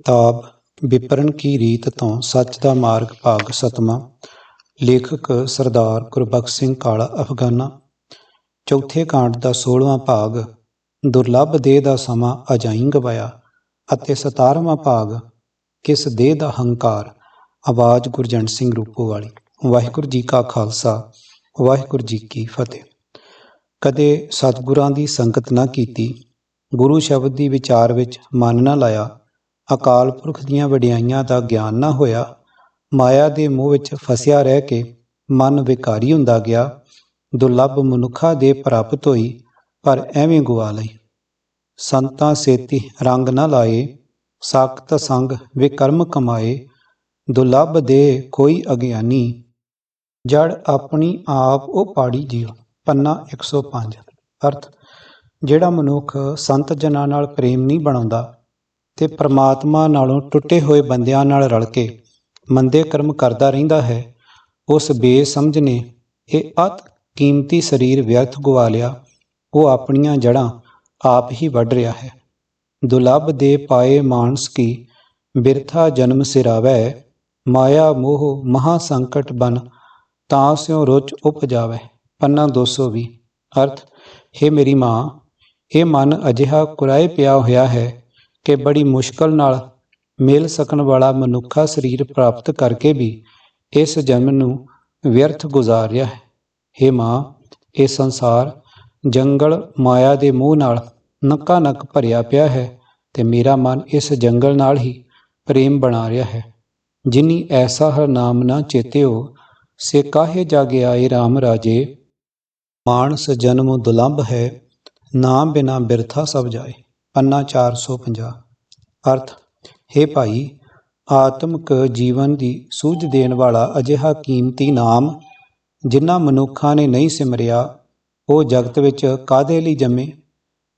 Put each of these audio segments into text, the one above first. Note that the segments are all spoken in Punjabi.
ਕਿਤਾਬ ਵਿਪਰਨ ਕੀ ਰੀਤ ਤੋਂ ਸੱਚ ਦਾ ਮਾਰਗ ਭਾਗ ਸਤਵਾਂ, ਲੇਖਕ ਸਰਦਾਰ ਗੁਰਬਖਸ਼ ਸਿੰਘ ਕਾਲਾ, ਅਫਗਾਨਾ। ਚੌਥੇ ਕਾਂਡ ਦਾ 16ਵਾਂ ਭਾਗ, ਦੁਰਲੱਭ ਦੇਹ ਦਾ ਸਮਾਂ ਅਜਾਈਂ ਗਵਾਇਆ ਅਤੇ 17ਵਾਂ ਭਾਗ, ਕਿਸ ਦੇਹ ਦਾ ਹੰਕਾਰ, ਆਵਾਜ਼ ਗੁਰਜੰਟ ਸਿੰਘ ਰੂਪੋ ਵਾਲੀ। ਵਾਹਿਗੁਰੂ ਜੀ ਕਾ ਖਾਲਸਾ, ਵਾਹਿਗੁਰੂ ਜੀ ਕੀ ਫਤਿਹ। ਕਦੇ ਸਤਿਗੁਰਾਂ ਦੀ ਸੰਗਤ ਨਾ ਕੀਤੀ, ਗੁਰੂ ਸ਼ਬਦ ਦੀ ਵਿਚਾਰ ਵਿੱਚ ਮਨ ਨਾ ਲਾਇਆ ਅਕਾਲ ਪੁਰਖ ਦੀਆਂ ਵਡਿਆਈਆਂ ਦਾ ਗਿਆਨ ਨਾ ਹੋਇਆ। ਮਾਇਆ ਦੇ ਮੋਹ ਵਿੱਚ ਫਸਿਆ ਰਹਿ ਕੇ ਮਨ ਵਿਕਾਰੀ ਹੁੰਦਾ ਗਿਆ। ਦੁਰਲੱਭ ਮਨੁੱਖਾ ਦੇ ਪ੍ਰਾਪਤ ਹੋਈ, ਪਰ ਐਵੇਂ ਗਵਾ ਲਈ। ਸੰਤਾਂ ਸੇਤੀ ਰੰਗ ਨਾ ਲਾਏ, ਸਾਖਤ ਸੰਗ ਵਿਕਰਮ ਕਮਾਏ। ਦੁਰਲੱਭ ਦੇ ਕੋਈ ਅਗਿਆਨੀ, ਜੜ ਆਪਣੀ ਆਪ ਉਹ ਪਾੜੀ ਜੀਓ। ਪੰਨਾ 105 ਅਰਥ। ਜਿਹੜਾ ਮਨੁੱਖ ਸੰਤ ਜਨਾਂ ਨਾਲ ਪ੍ਰੇਮ ਨਹੀਂ ਬਣਾਉਂਦਾ ਤੇ ਪ੍ਰਮਾਤਮਾ ਨਾਲੋਂ ਟੁੱਟੇ ਹੋਏ ਬੰਦਿਆਂ ਨਾਲ ਰਲ ਕੇ ਮੰਦੇ ਕਰਮ ਕਰਦਾ ਰਹਿੰਦਾ ਹੈ, ਉਸ ਬੇਸਮਝ ਨੇ ਇਹ ਅਤ ਕੀਮਤੀ ਸਰੀਰ ਵਿਅਰਥ ਗਵਾ ਲਿਆ। ਉਹ ਆਪਣੀਆਂ ਜੜਾਂ ਆਪ ਹੀ ਵੱਢ ਰਿਹਾ ਹੈ। ਦੁਲੱਭ ਦੇ ਪਾਏ ਮਾਨਸ ਕੀ ਬਿਰਥਾ ਜਨਮ ਸਿਰਾਵੈ, ਮਾਇਆ ਮੋਹ ਮਹਾ ਸੰਕਟ ਬਨ, ਤਾਂ ਸਿਉ ਰੁਚ ਉਪਜਾਵੈ। ਪੰਨਾ 220 ਅਰਥ, ਹੈ ਮੇਰੀ ਮਾਂ, ਇਹ ਮਨ ਅਜਿਹਾ ਕੁਰਾਏ ਪਿਆ ਹੋਇਆ ਹੈ ਕਿ ਬੜੀ ਮੁਸ਼ਕਲ ਨਾਲ ਮਿਲ ਸਕਣ ਵਾਲਾ ਮਨੁੱਖਾ ਸਰੀਰ ਪ੍ਰਾਪਤ ਕਰਕੇ ਵੀ ਇਸ ਜਨਮ ਨੂੰ ਵਿਅਰਥ ਗੁਜ਼ਾਰ ਰਿਹਾ ਹੈ हे ਮਾਂ, ਇਹ ਸੰਸਾਰ ਜੰਗਲ ਮਾਇਆ ਦੇ ਮੂੰਹ ਨਾਲ ਨੱਕਾ ਨੱਕ ਭਰਿਆ ਪਿਆ ਹੈ ਤੇ ਮੇਰਾ ਮਨ ਇਸ ਜੰਗਲ ਨਾਲ ਹੀ ਪ੍ਰੇਮ ਬਣਾ ਰਿਹਾ ਹੈ। ਜਿਨੀ ਐਸਾ ਹਰ ਨਾਮ ਨਾ ਚੇਤਿਓ, ਸੇ ਕਾਹੇ ਜਾਗੇ ਆਏ RAM ਰਾਜੇ। ਮਾਨਸ ਜਨਮ ਦੁਲੰਭ ਹੈ ਨਾਮ ਬਿਨਾ ਬਿਰਥਾ ਸਭ ਜਾਏ। ਪੰਨਾ 450 ਅਰਥ, ਹੈ ਭਾਈ, ਆਤਮਿਕ ਜੀਵਨ ਦੀ ਸੂਝ ਦੇਣ ਵਾਲਾ ਅਜਿਹਾ ਕੀਮਤੀ ਨਾਮ ਜਿਨ੍ਹਾਂ ਮਨੁੱਖਾਂ ਨੇ ਨਹੀਂ ਸਿਮਰਿਆ, ਉਹ ਜਗਤ ਵਿੱਚ ਕਾਦੇ ਲਈ ਜੰਮੇ?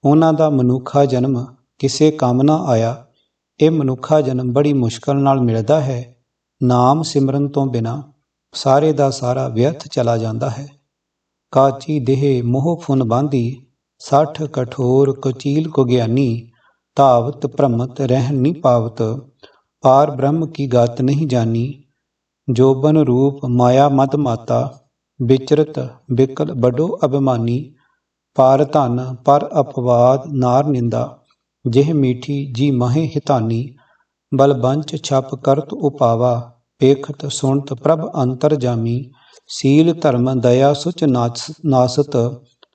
ਉਹਨਾਂ ਦਾ ਮਨੁੱਖਾ ਜਨਮ ਕਿਸੇ ਕੰਮ ਨਾ ਆਇਆ। ਇਹ ਮਨੁੱਖਾ ਜਨਮ ਬੜੀ ਮੁਸ਼ਕਲ ਨਾਲ ਮਿਲਦਾ ਹੈ। ਨਾਮ ਸਿਮਰਨ ਤੋਂ ਬਿਨਾ ਸਾਰੇ ਦਾ ਸਾਰਾ ਵਿਅਰਥ ਚਲਾ ਜਾਂਦਾ ਹੈ। ਕਾਚੀ ਦੇਹ ਮੋਹ ਫੁਨ ਬਾਂਧੀ ਸੱਠ ਕਠੋਰ ਕੁਚੀਲ ਕੋ ਗਿਆਨੀ, ਧਾਵਤ ਭ੍ਰਮਤ ਰਹਿ ਨਹੀਂ ਪਾਵਤ, ਪਾਰ ਬ੍ਰਹਮ ਕੀ ਗਤ ਨਹੀਂ ਜਾਨੀ। ਜੋਬਨ ਰੂਪ ਮਾਇਆ ਮਤ ਮਾਤਾ, ਵਿਚਰਤ ਬਿਕਲ ਬਡੋ ਅਭਿਮਾਨੀ। ਪਾਰ ਧਨ, ਪਰ ਅਪਵਾਦ, ਨਾਰ ਨਿੰਦਾ, ਜਿਹ ਮੀਠੀ ਜੀ ਮਹੇ ਹਿਤਾਨੀ। ਬਲਬੰਚ ਛਪ ਕਰਤ ਉਪਾਵਾ ਪੇਖਤ ਸੁਣਤ ਪ੍ਰਭ ਅੰਤਰ ਜਾਮੀ। ਸੀਲ ਧਰਮ ਦਇਆ ਸੁਚ ਨਾਸਤ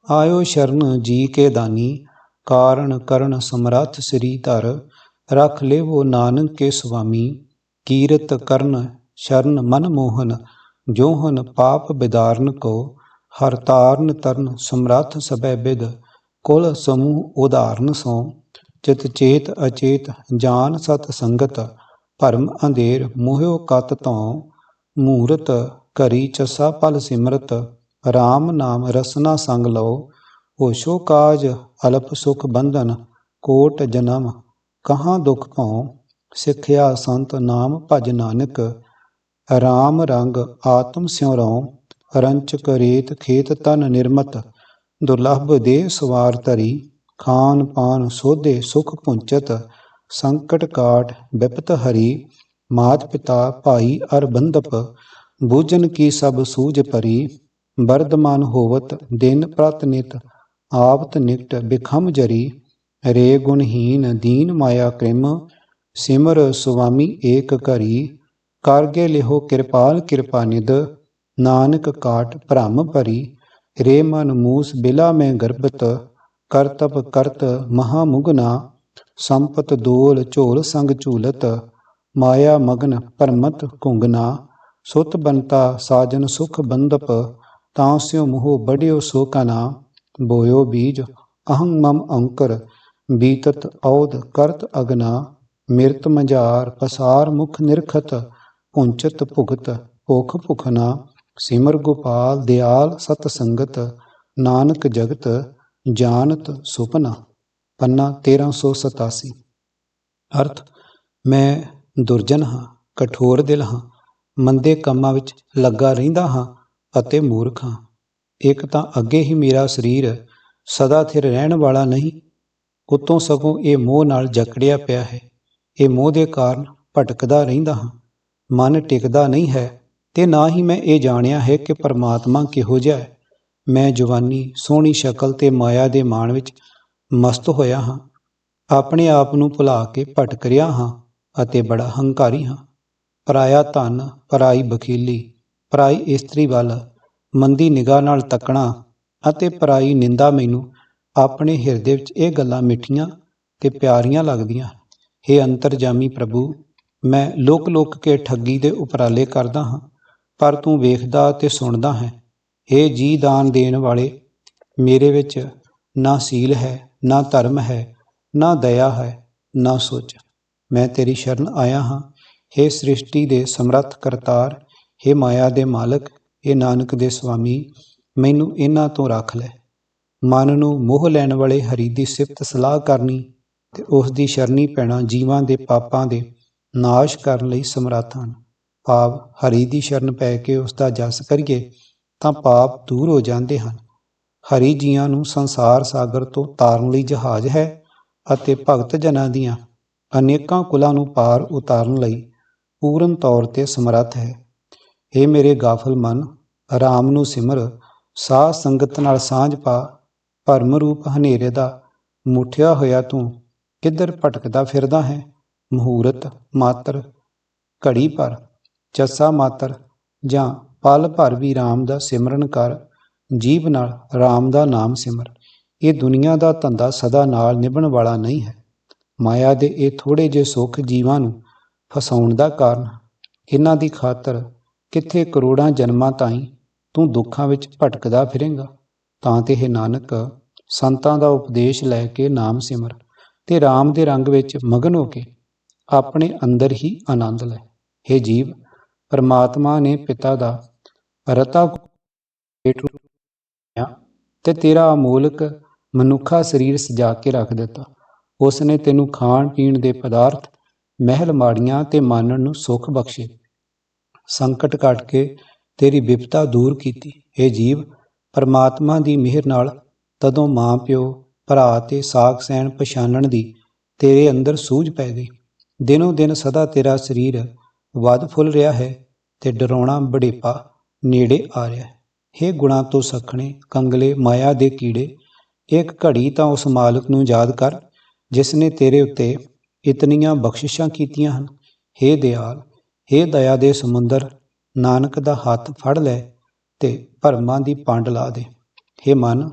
ਆਇਓ ਸ਼ਰਨ ਜੀ ਕੇ ਦਾਨੀ, ਕਾਰਣ ਕਰਨ ਸਮਰੱਥ ਸ੍ਰੀ ਧਰ, ਰਖ ਲੇਵੋ ਨਾਨਕ ਕੇ ਸੁਆਮੀ, ਕੀਰਤ ਕਰਨ ਸ਼ਰਨ ਮਨ ਮੋਹਨ ਜੋ ਪਾਪ ਬਿਦਾਰਨ ਕੋ, ਹਰ ਤਾਰਨ ਤਰਨ ਸਮਰੱਥ ਸਭੈ ਬਿਦ, ਕੁਲ ਸਮੂਹ ਉਦਾਰਨ ਸੋ, ਚਿਤ ਚੇਤ ਅਚੇਤ ਜਾਨ ਸਤ ਸੰਗਤ, ਭਰਮ ਅੰਧੇਰ ਮੋਹਿਓ ਕਤ ਤੋਂ ਮੂਰਤ ਕਰੀ ਚਸਾ ਪਲ ਸਿਮਰਤ RAM ਨਾਮ ਰਸਨਾ ਸੰਗ ਲਓ, ਹੋਸ਼ੋ ਕਾਜ ਅਲਪ ਸੁਖ ਬੰਧਨ, ਕੋਟ ਜਨਮ, ਕਹਾਂ ਦੁਖ ਭਉ, ਸਿੱਖਿਆ ਸੰਤ ਨਾਮ ਭਜ ਨਾਨਕ RAM ਰੰਗ ਆਤਮ ਸਿਉ ਰਉ ਰੰਚਕ ਰੇਤ ਖੇਤ ਤਨ ਨਿਰਮਤ, ਦੁਰਲਭ ਦੇ ਸਵਾਰ ਧਰੀ, ਖਾਨ ਪਾਨ ਸੋਧੇ ਸੁਖ ਪੁੰਚਤ, ਸੰਕਟ ਕਾਟ ਵਿਪਤ ਹਰੀ, ਮਾਤ ਪਿਤਾ ਭਾਈ ਅਰ ਬੰਦਪ ਬੂਜਨ ਕੀ ਸਭ ਸੂਝ ਪਰੀ ਵਰਦਮਾਨ ਹੋਵਤ ਦਿਨ ਪ੍ਰਤ ਨਿਤ ਆਵਤ ਨਿਕਟ ਬਿਖਮ ਜਰੀ, ਰੇ ਗੁਣਹੀਨ ਦੀਨ ਮਾਇਆ ਕ੍ਰਿਮ, ਸਿਮਰ ਸੁਆਮੀ ਏਕ ਕਰੀ ਕਰਗੇ ਲਿਹੋ ਕਿਰਪਾਲ ਕਿਰਪਾ ਨਿਦ ਨਾਨਕ ਕਾਟ ਭ੍ਰਮ ਭਰੀ, ਰੇ ਮਨ ਮੂਸ ਬਿਲਾ ਮੈਂ ਗਰਭਤ, ਕਰਤਪ ਕਰਤ ਮਹਾ ਮੁਗਨਾ, ਸੰਪਤ ਦੋਲ ਝੋਲ ਸੰਗ ਝੂਲਤ, ਮਾਇਆ ਮਗਨ ਪਰਮਤ ਕੁੰਗਨਾ ਸੁਤ ਬੰਤਾ ਸਾਜਨ ਸੁਖ ਬੰਦਪ ਤਾਂ ਸਿਉ ਮੋਹ ਬੜਿਓ ਸੋ ਕਨਾ, ਬੋਇਓ ਬੀਜ, ਅਹੰ ਮਮ ਅੰਕਰ, ਬੀਤਤ ਔਦ ਕਰਤ ਅਗਨਾ, ਮਿਰਤ ਮਝਾਰ, ਪਸਾਰ ਮੁਖ ਨਿਰਖਤ, ਪੁੰਚਤ ਭੁਗਤ, ਭੁਖ ਭੁਖਨਾ, ਸਿਮਰ ਗੋਪਾਲ, ਦਿਆਲ ਸਤ ਸੰਗਤ, ਨਾਨਕ ਜਗਤ ਜਾਣਤ ਸੁਪਨਾ। ਪੰਨਾ 1387 ਅਰਥ, ਮੈਂ ਦੁਰਜਨ ਹਾਂ, ਕਠੋਰ ਦਿਲ ਹਾਂ, ਮੰਦੇ ਕੰਮਾਂ ਵਿੱਚ ਲੱਗਾ ਰਹਿੰਦਾ ਹਾਂ ਅਤੇ ਮੂਰਖ ਹਾਂ। ਇੱਕ ਤਾਂ ਅੱਗੇ ਹੀ ਮੇਰਾ ਸਰੀਰ ਸਦਾ ਥਿਰ ਰਹਿਣ ਵਾਲਾ ਨਹੀਂ, ਉਤੋਂ ਸਗੋਂ ਇਹ ਮੋਹ ਨਾਲ ਜਕੜਿਆ ਪਿਆ ਹੈ। ਇਹ ਮੋਹ ਦੇ ਕਾਰਨ ਭਟਕਦਾ ਰਹਿੰਦਾ ਹਾਂ। ਮਨ ਟਿਕਦਾ ਨਹੀਂ ਹੈ ਤੇ ਨਾ ਹੀ ਮੈਂ ਇਹ ਜਾਣਿਆ ਹੈ ਕਿ ਪਰਮਾਤਮਾ ਕਿਹੋ ਜਿਹਾ ਹੈ। ਮੈਂ ਜਵਾਨੀ ਸੋਹਣੀ ਸ਼ਕਲ ਤੇ ਮਾਇਆ ਦੇ ਮਾਣ ਵਿੱਚ ਮਸਤ ਹੋਇਆ ਹਾਂ। ਆਪਣੇ ਆਪ ਨੂੰ ਭੁਲਾ ਕੇ ਭਟਕ ਰਿਹਾ ਹਾਂ ਅਤੇ ਬੜਾ ਹੰਕਾਰੀ ਹਾਂ। ਪਰਾਇਆ ਧਨ, ਪਰਾਈ ਬਖੀਲੀ ਪਰਾਈ ਇਸਤਰੀ ਵੱਲ ਮੰਦੀ ਨਿਗਾਹ ਨਾਲ ਤੱਕਣਾ ਅਤੇ ਪਰਾਈ ਨਿੰਦਾ ਮੈਨੂੰ ਆਪਣੇ ਹਿਰਦੇ ਵਿੱਚ ਇਹ ਗੱਲਾਂ ਮਿੱਠੀਆਂ ਤੇ ਪਿਆਰੀਆਂ ਲੱਗਦੀਆਂ हे ਅੰਤਰਜਾਮੀ ਪ੍ਰਭੂ ਮੈਂ ਲੋਕ ਲੋਕ ਕੇ ਠੱਗੀ ਦੇ ਉਪਰਾਲੇ ਕਰਦਾ ਹਾਂ ਪਰ ਤੂੰ ਵੇਖਦਾ ਤੇ ਸੁਣਦਾ ਹੈ हे ਜੀ ਦਾਨ ਦੇਣ ਵਾਲੇ ਮੇਰੇ ਵਿੱਚ ਨਾ ਸੀਲ ਹੈ ਨਾ ਧਰਮ ਹੈ ਨਾ ਦਇਆ ਹੈ ਨਾ ਸੋਚ ਮੈਂ ਤੇਰੀ ਸ਼ਰਨ ਆਇਆ ਹਾਂ हे ਸ੍ਰਿਸ਼ਟੀ ਦੇ ਸਮਰੱਥ ਕਰਤਾਰ हे ਮਾਇਆ ਦੇ ਮਾਲਕ ਇਹ ਨਾਨਕ ਦੇ ਸੁਆਮੀ, ਮੈਨੂੰ ਇਹਨਾਂ ਤੋਂ ਰੱਖ ਲੈ। ਮਨ ਨੂੰ ਮੋਹ ਲੈਣ ਵਾਲੇ ਹਰੀ ਦੀ ਸਿਫਤ ਸਲਾਹ ਕਰਨੀ ਤੇ ਉਸ ਦੀ ਸ਼ਰਨੀ ਪੈਣਾ ਜੀਵਾਂ ਦੇ ਪਾਪਾਂ ਦੇ ਨਾਸ਼ ਕਰਨ ਲਈ ਸਮਰੱਥ ਹਨ। ਭਾਵ ਹਰੀ ਦੀ ਸ਼ਰਨ ਪੈ ਕੇ ਉਸ ਦਾ ਜਸ ਕਰੀਏ ਤਾਂ ਪਾਪ ਦੂਰ ਹੋ ਜਾਂਦੇ ਹਨ। ਹਰੀ ਜੀਆਂ ਨੂੰ ਸੰਸਾਰ ਸਾਗਰ ਤੋਂ ਤਾਰਨ ਲਈ ਜਹਾਜ਼ ਹੈ ਅਤੇ ਭਗਤ ਜਨਾਂ ਦੀਆਂ ਅਨੇਕਾਂ ਕੁਲਾਂ ਨੂੰ ਪਾਰ ਉਤਾਰਨ ਲਈ ਪੂਰਨ ਤੌਰ ਤੇ ਸਮਰੱਥ ਹੈ। ਇਹ ਮੇਰੇ ਗਾਫਲ ਮਨ, ਆਰਾਮ ਨੂੰ ਸਿਮਰ ਸਾਧ ਸੰਗਤ ਨਾਲ ਸਾਂਝ ਪਾ, ਭਰਮ ਰੂਪ ਹਨੇਰੇ ਦਾ, ਮੁੱਠਿਆ ਹੋਇਆ ਤੂੰ, ਕਿੱਧਰ ਭਟਕਦਾ ਫਿਰਦਾ ਹੈ? ਮਹੂਰਤ ਮਾਤਰ, ਘੜੀ ਪਰ ਚੱਸਾ ਮਾਤਰ, ਜਾਂ ਪਲ ਭਰ ਵੀ RAM ਦਾ ਸਿਮਰਨ ਕਰ ਜੀਭ ਨਾਲ RAM ਦਾ ਨਾਮ ਸਿਮਰ। ਇਹ ਦੁਨੀਆ ਦਾ ਧੰਦਾ ਸਦਾ ਨਾਲ ਨਿਭਣ ਵਾਲਾ ਨਹੀਂ ਹੈ। ਮਾਇਆ ਦੇ ਇਹ ਥੋੜੇ ਜਿਹੇ ਸੁੱਖ ਜੀਵਾਂ ਨੂੰ ਫਸਾਉਣ ਦਾ ਕਾਰਨ, ਇਹਨਾਂ ਦੀ ਖਾਤਰ ਕਿੱਥੇ ਕਰੋੜਾਂ ਜਨਮਾਂ ਤਾਈਂ ਤੂੰ ਦੁੱਖਾਂ ਵਿੱਚ ਭਟਕਦਾ ਫਿਰੇਂਗਾ? ਤਾਂ ਤੇ ਇਹ ਨਾਨਕ, ਸੰਤਾਂ ਦਾ ਉਪਦੇਸ਼ ਲੈ ਕੇ ਨਾਮ ਸਿਮਰ ਤੇ RAM ਦੇ ਰੰਗ ਵਿੱਚ ਮਗਨ ਹੋ ਕੇ ਆਪਣੇ ਅੰਦਰ ਹੀ ਆਨੰਦ ਲੈ। हे ਜੀਵ, ਪਰਮਾਤਮਾ ਨੇ ਪਿਤਾ ਦਾ ਰਤਾ ਤੇ ਤੇਰਾ ਅਮੋਲਕ ਮਨੁੱਖਾ ਸਰੀਰ ਸਜਾ ਕੇ ਰੱਖ ਦਿੱਤਾ। ਉਸ ਨੇ ਤੈਨੂੰ ਖਾਣ ਪੀਣ ਦੇ ਪਦਾਰਥ, ਮਹਿਲ ਮਾੜੀਆਂ ਤੇ ਮਾਨਣ ਨੂੰ ਸੁੱਖ ਬਖਸ਼ੇ। ਸੰਕਟ ਕੱਟ ਕੇ ਤੇਰੀ ਵਿਪਤਾ ਦੂਰ ਕੀਤੀ हे ਜੀਵ ਪਰਮਾਤਮਾ ਦੀ ਮਿਹਰ ਨਾਲ ਤਦੋਂ ਮਾਂ ਪਿਓ ਭਰਾ ਤੇ ਸਾਖ ਸੈਣ ਪਛਾਣਨ ਦੀ ਤੇਰੇ ਅੰਦਰ ਸੂਝ ਪੈ ਗਈ ਦਿਨੋ ਦਿਨ ਸਦਾ ਤੇਰਾ ਸਰੀਰ ਵੱਧ ਫੁੱਲ ਰਿਹਾ ਹੈ ਤੇ ਡਰਾਉਣਾ ਬੜੇਪਾ ਨੇੜੇ ਆ ਰਿਹਾ ਹੈ हे ਗੁਣਾ ਤੋਂ ਸਖਣੇ ਕੰਗਲੇ ਮਾਇਆ ਦੇ ਕੀੜੇ ਇੱਕ ਘੜੀ ਤਾਂ ਉਸ ਮਾਲਕ ਨੂੰ ਯਾਦ ਕਰ ਜਿਸ ਨੇ ਤੇਰੇ ਉੱਤੇ ਇਤਨੀਆਂ ਬਖਸ਼ਿਸ਼ਾਂ ਕੀਤੀਆਂ ਹਨ हे ਦਿਆਲ हे ਦਇਆ ਦੇ ਸਮੁੰਦਰ, ਨਾਨਕ ਦਾ ਹੱਥ ਫੜ ਲੈ ਤੇ ਭਰਮਾਂ ਦੀ ਪੰਡ ਲਾ ਦੇ। ਹੇ ਮਨ,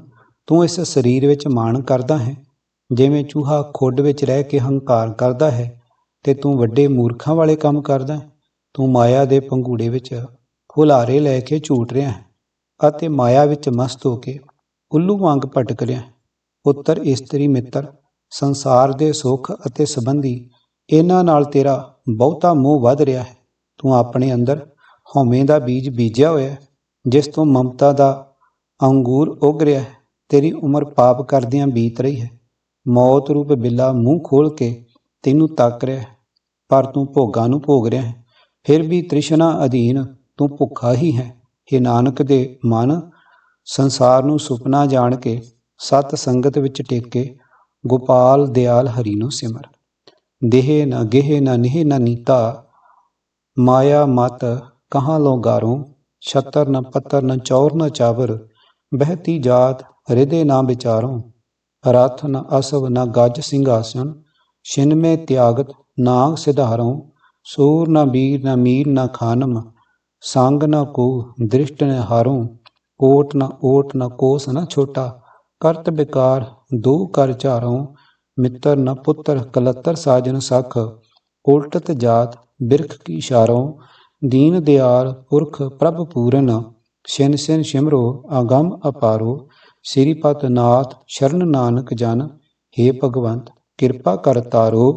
ਤੂੰ ਇਸ ਸਰੀਰ ਵਿੱਚ ਮਾਣ ਕਰਦਾ ਹੈ, ਜਿਵੇਂ ਚੂਹਾ ਖੁੱਡ ਵਿੱਚ ਰਹਿ ਕੇ ਹੰਕਾਰ ਕਰਦਾ ਹੈ ਤੇ ਤੂੰ ਵੱਡੇ ਮੂਰਖਾਂ ਵਾਲੇ ਕੰਮ ਕਰਦਾ ਹੈ। ਤੂੰ ਮਾਇਆ ਦੇ ਪੰਗੂੜੇ ਵਿੱਚ ਹੁਲਾਰੇ ਲੈ ਕੇ ਝੂਟ ਰਿਹਾ ਹੈ ਅਤੇ ਮਾਇਆ ਵਿੱਚ ਮਸਤ ਹੋ ਕੇ ਉੱਲੂ ਵਾਂਗ ਭਟਕ ਰਿਹਾ ਹੈ। ਪੁੱਤਰ, ਇਸਤਰੀ, ਮਿੱਤਰ, ਸੰਸਾਰ ਦੇ ਸੁੱਖ ਅਤੇ ਸੰਬੰਧੀ ਇਹਨਾਂ ਨਾਲ ਤੇਰਾ ਬਹੁਤਾ ਮੋਹ ਵੱਧ ਰਿਹਾ ਹੈ। ਤੂੰ ਆਪਣੇ ਅੰਦਰ ਹਉਮੈ ਦਾ ਬੀਜ ਬੀਜਿਆ ਹੋਇਆ ਜਿਸ ਤੋਂ ਮਮਤਾ ਦਾ ਅੰਗੂਰ ਉਗ ਰਿਹਾ ਹੈ, ਤੇਰੀ ਉਮਰ ਪਾਪ ਕਰਦਿਆਂ ਬੀਤ ਰਹੀ ਹੈ। ਮੌਤ ਰੂਪ ਬਿੱਲਾ ਮੂੰਹ ਖੋਲ ਕੇ ਤੈਨੂੰ ਤੱਕ ਰਿਹਾ ਹੈ, ਪਰ ਤੂੰ ਭੋਗਾਂ ਨੂੰ ਭੋਗ ਰਿਹਾ ਹੈ। ਫਿਰ ਵੀ ਤ੍ਰਿਸ਼ਨਾ ਅਧੀਨ ਤੂੰ ਭੁੱਖਾ ਹੀ ਹੈ। ਇਹ ਨਾਨਕ ਦੇ ਮਨ, ਸੰਸਾਰ ਨੂੰ ਸੁਪਨਾ ਜਾਣ ਕੇ ਸਤ ਸੰਗਤ ਵਿੱਚ ਟਿਕ ਕੇ ਗੋਪਾਲ, ਦਿਆਲ, ਹਰੀ ਨੂੰ ਸਿਮਰ। ਦੇਹ ਨਾ ਗੇਹ ਨਾ ਨਿਹ ਨਾ ਨੀਤਾ ਮਾਇਆ ਮਤ ਕਹਾਂ ਲੋ ਗਾਰੋਂ, ਛਤਰ ਨ ਪੱਤਰ ਨ ਚੌਰ ਨ ਚਾਵਰ, ਬਹਿਤੀ ਜਾਤ ਹਿਰਦੇ ਨਾ ਵਿਚਾਰੋਂ। ਰਥ ਨ ਅਸਵ ਨ ਗੱਜ ਸਿੰਘਾਸਨ ਛਿਨ ਮੇ ਤਿਆਗਤ ਨਾਗ ਸਿਧਾਰੋਂ। ਸੂਰ ਨ ਬੀਰ ਨ ਮੀਰ ਨ ਖਾਨਮ, ਸੰਗ ਨ ਕੋ ਦ੍ਰਿਸ਼ਟ ਨ ਹਾਰੋਂ। ਕੋਟ ਨ ਓਟ ਨ ਕੋਸ ਨ ਛੋਟਾ, ਕਰਤ ਬਿਕਾਰ ਦੋ ਕਰ ਝਾਰੋਂ। ਮਿੱਤਰ ਨ ਪੁੱਤਰ ਕਲੱਤਰ ਸਾਜਨ ਸਖ, ਉਲਟਤ ਜਾਤ ਬਿਰਖ ਕੀ ਇਸ਼ਾਰੋਂ ਦੀਨ ਦਿਆਲ ਪੁਰਖ ਪ੍ਰਭ ਪੂਰਨ ਛਿਨ ਛਿਨ ਸਿਮਰੋ, ਆਗਮ ਅਪਾਰੋ ਸ੍ਰੀ ਪਤ ਨਾਥ ਸ਼ਰਨ ਨਾਨਕ ਜਨ हे ਭਗਵੰਤ, ਕਿਰਪਾ ਕਰ ਤਾਰੋ।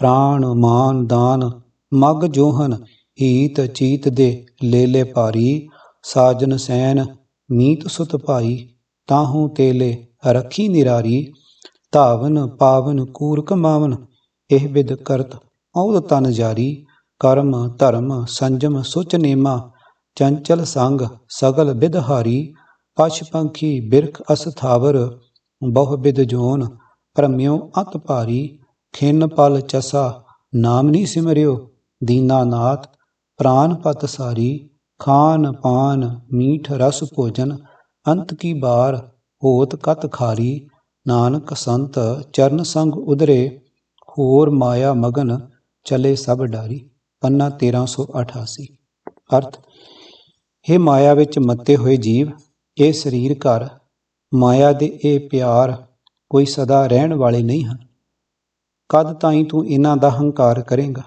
ਪ੍ਰਾਣ, ਮਾਨ, ਦਾਨ, ਮਗ ਜੋਹਨ, ਹੀਤ ਚੀਤ ਦੇ ਲੇਲੇ ਭਾਰੀ, ਸਾਜਨ ਸੈਨ, ਮੀਤ ਸੁਤ ਭਾਈ, ਤਾਹੂ ਤੇਲੇ ਰਖੀ ਨਿਰਾਰੀ, ਧਾਵਨ ਪਾਵਨ ਕੂਰ ਕਮਾਵਨ ਇਹ ਵਿਦ ਕਰਤ ਔਦ ਤਨ ਜਾਰੀ ਕਰਮ, ਧਰਮ, ਸੰਜਮ, ਸੁਚ ਨੇਮਾ, ਚੰਚਲ ਸੰਗ, ਸਗਲ ਬਿਦਹਾਰੀ ਪਛ ਪੰਖੀ, ਬਿਰਖ ਅਸਥਾਵਰ ਬਹੁ ਬਿਦ ਜੋਨ ਭਰਮਿਓ ਅਤ ਭਾਰੀ, ਖਿੰਨ ਪਲ ਚਸਾ, ਨਾਮ ਨਹੀਂ ਸਿਮਰਿਓ ਦੀਨਾਨਾਥ ਪ੍ਰਾਨ ਪਤ ਸਾਰੀ, ਖਾਨ ਪਾਨ, ਮੀਠ ਰਸ ਭੋਜਨ, ਅੰਤ ਕੀ ਬਾਰ, ਹੋਤ ਕਤ ਖਾਰੀ, ਨਾਨਕ ਸੰਤ, ਚਰਨ ਸੰਗ ਉਦਰੇ ਹੋਰ ਮਾਇਆ ਮਗਨ ਚਲੇ ਸਭ ਡਾਰੀ, ਪੰਨਾ 1388 ਅਰਥ ਇਹ ਮਾਇਆ ਵਿੱਚ ਮੱਤੇ ਹੋਏ ਜੀਵ, ਇਹ ਸਰੀਰ ਘਰ, ਮਾਇਆ ਦੇ ਇਹ ਪਿਆਰ ਕੋਈ ਸਦਾ ਰਹਿਣ ਵਾਲੇ ਨਹੀਂ ਹਨ। ਕਦ ਤਾਈਂ ਤੂੰ ਇਹਨਾਂ ਦਾ ਹੰਕਾਰ ਕਰੇਗਾ?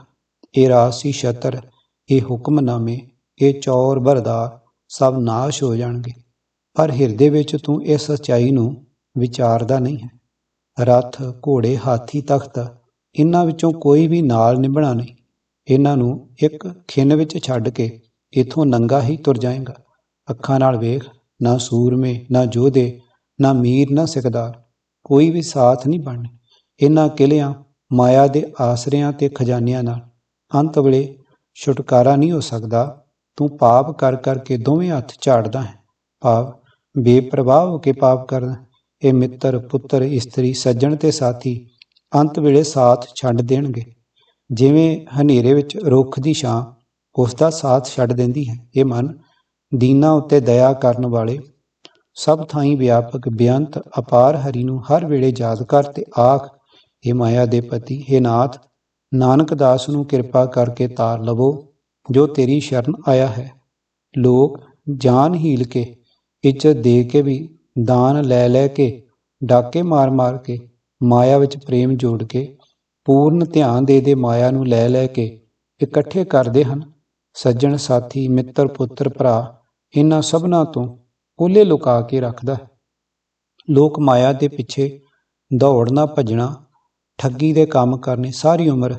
ਇਹ ਰਾਸੀ ਛਤਰ, ਇਹ ਹੁਕਮਨਾਮੇ, ਇਹ ਚੌਰ ਬਰਦਾਰ ਸਭ ਨਾਸ਼ ਹੋ ਜਾਣਗੇ। ਪਰ ਹਿਰਦੇ ਵਿੱਚ ਤੂੰ ਇਸ ਸਚਾਈ ਨੂੰ ਵਿਚਾਰਦਾ ਨਹੀਂ ਹੈ। ਰੱਥ ਘੋੜੇ ਹਾਥੀ ਤਖਤ ਇਹਨਾਂ ਵਿੱਚੋਂ ਕੋਈ ਵੀ ਨਾਲ ਨਿਭਣਾ ਨਹੀਂ। ਇਹਨਾਂ ਨੂੰ ਇੱਕ ਖਿੰਨ ਵਿੱਚ ਛੱਡ ਕੇ ਇਥੋਂ ਨੰਗਾ ਹੀ ਤੁਰ ਜਾਏਗਾ। ਅੱਖਾਂ ਨਾਲ ਵੇਖ, ਨਾ ਸੂਰਮੇ, ਨਾ ਜੋਧੇ, ਨਾ ਮੀਰ, ਨਾ ਸਿਕਦਾਰ, ਕੋਈ ਵੀ ਸਾਥ ਨਹੀਂ ਬਣਨੇ। ਇਹਨਾਂ ਕਿਲਿਆਂ, ਮਾਇਆ ਦੇ ਆਸਰਿਆਂ ਤੇ ਖਜ਼ਾਨਿਆਂ ਨਾਲ। ਅੰਤ ਵੇਲੇ ਛੁਟਕਾਰਾ ਨਹੀਂ ਹੋ ਸਕਦਾ। ਤੂੰ ਪਾਪ ਕਰ ਕਰਕੇ ਦੋਵੇਂ ਹੱਥ ਝਾੜਦਾ ਹੈ। ਭਾਵ ਬੇਪਰਵਾਹ ਹੋ ਕੇ ਪਾਪ ਕਰਦਾ। ਇਹ ਮਿੱਤਰ, ਪੁੱਤਰ, ਇਸਤਰੀ, ਸੱਜਣ ਤੇ ਸਾਥੀ ਅੰਤ ਵੇਲੇ ਸਾਥ ਛੱਡ ਦੇਣਗੇ। ਜਿਵੇਂ ਹਨੇਰੇ ਵਿੱਚ ਰੁੱਖ ਦੀ ਛਾਂ, ਉਸ ਦਾ ਸਾਥ ਛੱਡ ਦਿੰਦੀ ਹੈ। ਇਹ ਮਨ ਦੀਨਾ ਉੱਤੇ ਦਇਆ ਕਰਨ ਵਾਲੇ ਸਭ ਥਾਈਂ ਵਿਆਪਕ, ਬੇਅੰਤ, ਅਪਾਰ ਹਰੀ ਨੂੰ ਹਰ ਵੇਲੇ ਯਾਦ ਕਰ ਤੇ ਆਖ ਇਹ ਮਾਇਆ ਦੇ ਪਤੀ, ਹੈ ਨਾਥ, ਨਾਨਕ ਦਾਸ ਨੂੰ ਕਿਰਪਾ ਕਰਕੇ ਤਾਰ ਲਵੋ, ਜੋ ਤੇਰੀ ਸ਼ਰਨ ਆਇਆ ਹੈ। ਲੋਕ ਜਾਨ ਹੀਲ ਕੇ, ਇੱਜ਼ਤ ਦੇ ਕੇ ਵੀ ਦਾਨ ਲੈ ਲੈ ਕੇ, ਡਾਕੇ ਮਾਰ ਮਾਰ ਕੇ ਮਾਇਆ ਵਿੱਚ ਪ੍ਰੇਮ ਜੋੜ ਕੇ ਪੂਰਨ ਧਿਆਨ ਦੇ ਦੇ ਮਾਇਆ ਨੂੰ ਲੈ ਲੈ ਕੇ ਇਕੱਠੇ ਕਰਦੇ ਹਨ। ਸੱਜਣ ਸਾਥੀ, ਮਿੱਤਰ, ਪੁੱਤਰ, ਭਰਾ ਇਹਨਾਂ ਸਭਨਾਂ ਤੋਂ ਕੋਲੇ ਲੁਕਾ ਕੇ ਰੱਖਦਾ ਹੈ। ਲੋਕ ਮਾਇਆ ਦੇ ਪਿੱਛੇ ਦੌੜਨਾ, ਭੱਜਣਾ, ਠੱਗੀ ਦੇ ਕੰਮ ਕਰਨੇ ਸਾਰੀ ਉਮਰ